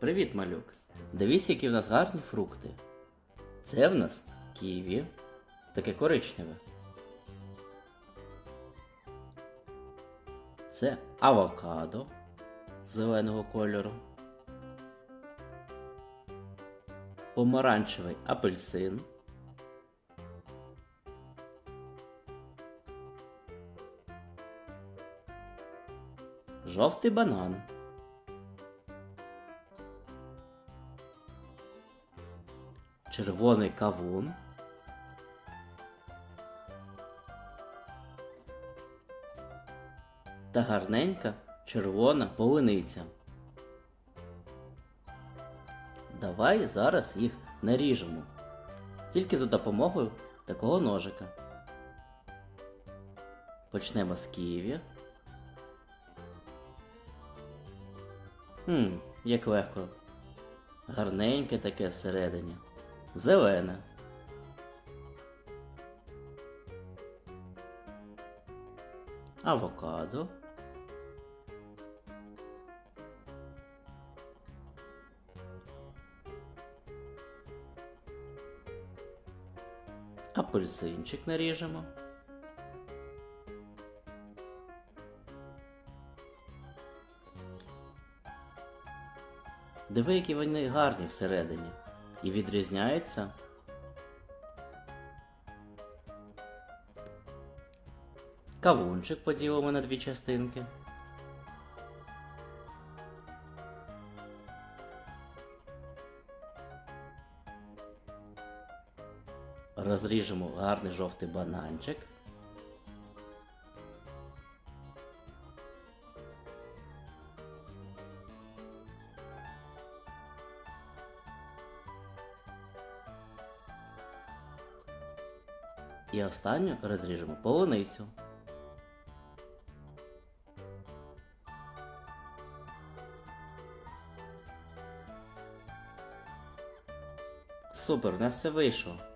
Привіт, малюк. Дивись, які в нас гарні фрукти. Це в нас ківі, таке коричневе. Це авокадо зеленого кольору. Помаранчевий апельсин. Жовтий банан. Червоний кавун. Та гарненька червона полуниця. Давай зараз їх наріжемо. Тільки за допомогою такого ножика. Почнемо з ківі. Хм, як легко. Гарненьке таке всередині. Зелене. Авокадо. Апельсинчик наріжемо. Диви, які вони гарні всередині. І відрізняються. Кавунчик поділимо на дві частинки. Розріжемо гарний жовтий бананчик. І останню розріжемо полуницю. Супер, у нас все вийшло.